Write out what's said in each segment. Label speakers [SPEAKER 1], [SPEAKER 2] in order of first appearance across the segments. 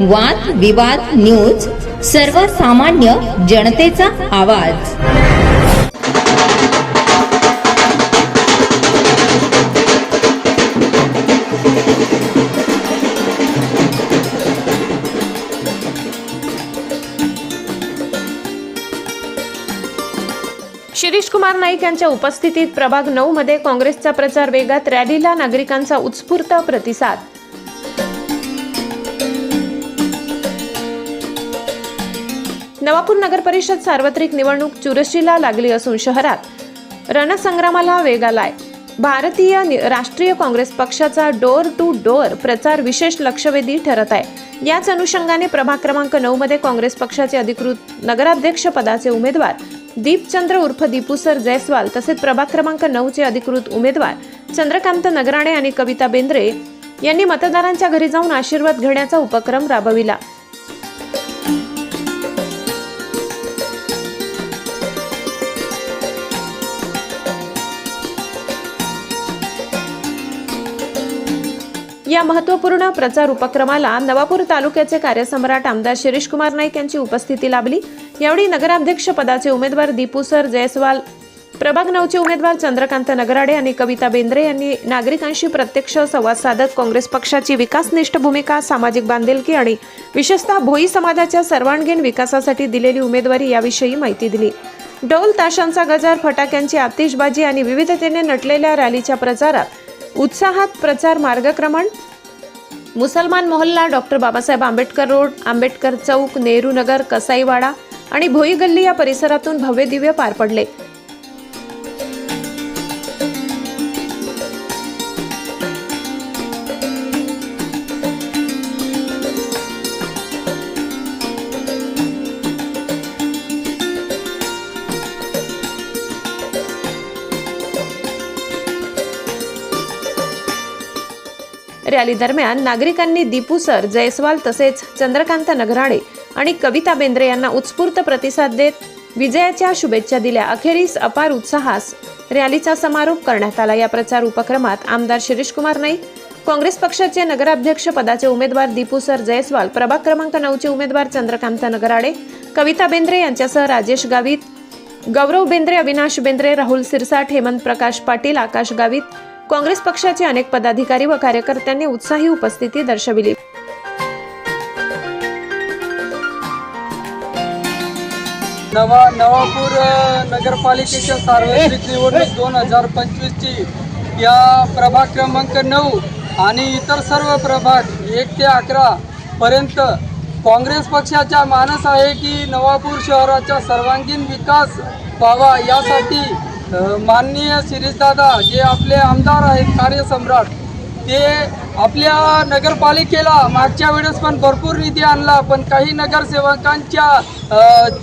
[SPEAKER 1] वाद विवाद न्यूज सर्वसामान्य जनतेचा आवाज.
[SPEAKER 2] शिरीष कुमार नाईक यांच्या उपस्थितीत प्रभाग नऊ मध्ये काँग्रेसचा प्रचार वेगात रॅलीला नागरिकांचा उत्स्फूर्त प्रतिसाद. नवापूर नगर परिषद सार्वत्रिक निवडणूक चुरशीला लागली असून शहरात रणसंग्रामाला वेग आलाय. भारतीय नि- राष्ट्रीय काँग्रेस पक्षाचा डोअर टू डोअर प्रचार विशेष लक्षवेधी ठरत आहे. याच अनुषंगाने प्रभाग क्रमांक नऊ मध्ये काँग्रेस पक्षाचे अधिकृत नगराध्यक्ष पदाचे उमेदवार दीपचंद्र उर्फ दीपूसर जयस्वाल तसेच प्रभाग क्रमांक नऊचे अधिकृत उमेदवार चंद्रकांत नगराणे आणि कविता बेंद्रे यांनी मतदारांच्या घरी जाऊन आशीर्वाद घेण्याचा उपक्रम राबविला. या महत्त्वपूर्ण प्रचार उपक्रमाला नवापूर तालुक्याचे कार्यसम्राट आमदार शिरीष कुमार नाईक यांची उपस्थिती लाभली. यावेळी नगराध्यक्ष पदाचे उमेदवार दीपू सर जयस्वाल प्रभाग नऊचे उमेदवार चंद्रकांत नगराडे आणि कविता बेंद्रे यांनी नागरिकांशी प्रत्यक्ष संवाद साधत काँग्रेस पक्षाची विकासनिष्ठ भूमिका सामाजिक बांधिलकी आणि विशेषतः भोई समाजाच्या सर्वांगीण विकासासाठी दिलेली उमेदवारी याविषयी माहिती दिली. ढोल ताशांचा गजर फटाक्यांची आतिषबाजी आणि विविधतेने नटलेल्या रॅलीच्या प्रचारात उत्साहात प्रचार मार्गक्रमण. मुसलमान मोहल्ला डॉक्टर बाबासाहेब आंबेडकर रोड आंबेडकर चौक नेहरू नगर कसाईवाडा आणि भोई गल्ली या परिसरातून भव्य दिव्य पार पडले. रॅली दरम्यान नागरिकांनी दीपू सर जयस्वाल तसेच चंद्रकांत नगराडे आणि कविता बेंद्रे यांना उत्स्फूर्त प्रतिसाद देत विजयाच्या शुभेच्छा दिल्या. अखेरीस अपार उत्साहास रॅलीचा समारोप करण्यात आला. या प्रचार उपक्रमात आमदार शिरीष कुमार नाईक काँग्रेस पक्षाचे नगराध्यक्ष पदाचे उमेदवार दीपू सर जयस्वाल प्रभाग क्रमांक नऊचे उमेदवार चंद्रकांत नगराडे कविता बेंद्रे यांच्यासह राजेश गावित गौरव बेंद्रे अविनाश बेंद्रे राहुल सिरसाट हेमंत प्रकाश पाटील आकाश गावित काँग्रेस पक्षाचे अनेक पदाधिकारी व कार्यकर्त्यांनी उत्साही उपस्थिती दर्शविली.
[SPEAKER 3] नवा नवापूर नगरपालिकेच्या सार्वत्रिक निवडणूक दोन हजार पंचवीसची. या प्रभाग क्रमांक नऊ आणि इतर सर्व प्रभाग एक ते अकरा पर्यंत काँग्रेस पक्षाचा मानस आहे की नवापूर शहराचा सर्वांगीण विकास व्हावा यासाठी माननीय शिरीषदादा जे आपले आमदार आहेत कार्यसम्राट ते आपल्या नगरपालिकेला मागच्या वेळेस पण भरपूर निधी आणला पण काही नगरसेवकांच्या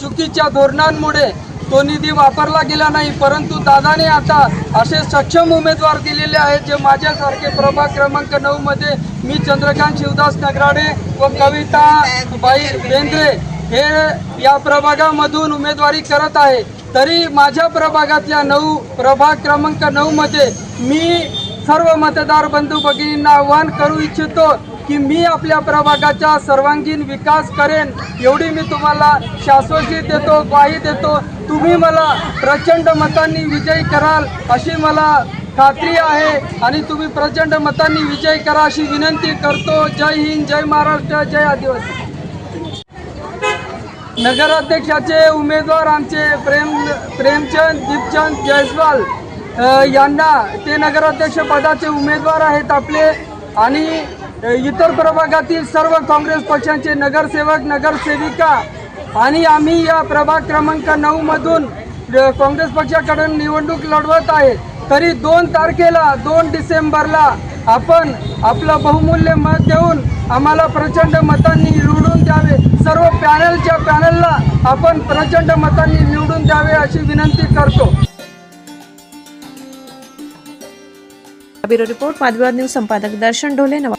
[SPEAKER 3] चुकीच्या धोरणांमुळे तो निधी वापरला गेला नाही. परंतु दादाने आता असे सक्षम उमेदवार दिलेले आहेत जे माझ्यासारखे प्रभाग क्रमांक नऊमध्ये मी चंद्रकांत शिवदास नगराडे व कविता बाई बेंद्रे हे या प्रभागामधून उमेदवारी करत आहे. तरी माझ्या प्रभागातल्या नऊ प्रभाग क्रमांक नऊमध्ये मी सर्व मतदार बंधू भगिनींना आवाहन करू इच्छितो की मी आपल्या प्रभागाचा सर्वांगीण विकास करेन. एवढी मी तुम्हाला शाश्वती देतो ग्वाही देतो. तुम्ही मला प्रचंड मतांनी विजयी कराल अशी मला खात्री आहे आणि तुम्ही प्रचंड मतांनी विजयी करा अशी विनंती करतो. जय हिंद जय महाराष्ट्र जय आदिवासी. नगराध्यक्षाचे उमेदवार आमचे प्रेम प्रेमचंद दीपचंद जयस्वाल यांना ते नगराध्यक्ष पदाचे उमेदवार आहेत आपले आणि इतर प्रभागातील सर्व काँग्रेस पक्षांचे नगरसेवक नगरसेविका आणि आम्ही या प्रभाग क्रमांक नऊमधून काँग्रेस पक्षाकडून निवडणूक लढवत आहे. तरी दोन तारखेला दोन डिसेंबरला आपण आपलं बहुमूल्य मत देऊन आम्हाला प्रचंड मतांनी निवडून द्यावे. सर्व पॅनलच्या पॅनलला आपण प्रचंड मतांनी निवडून द्यावे अशी विनंती करतो.
[SPEAKER 2] ब्युरो रिपोर्ट वादविवाद न्यूज संपादक दर्शन ढोले नवा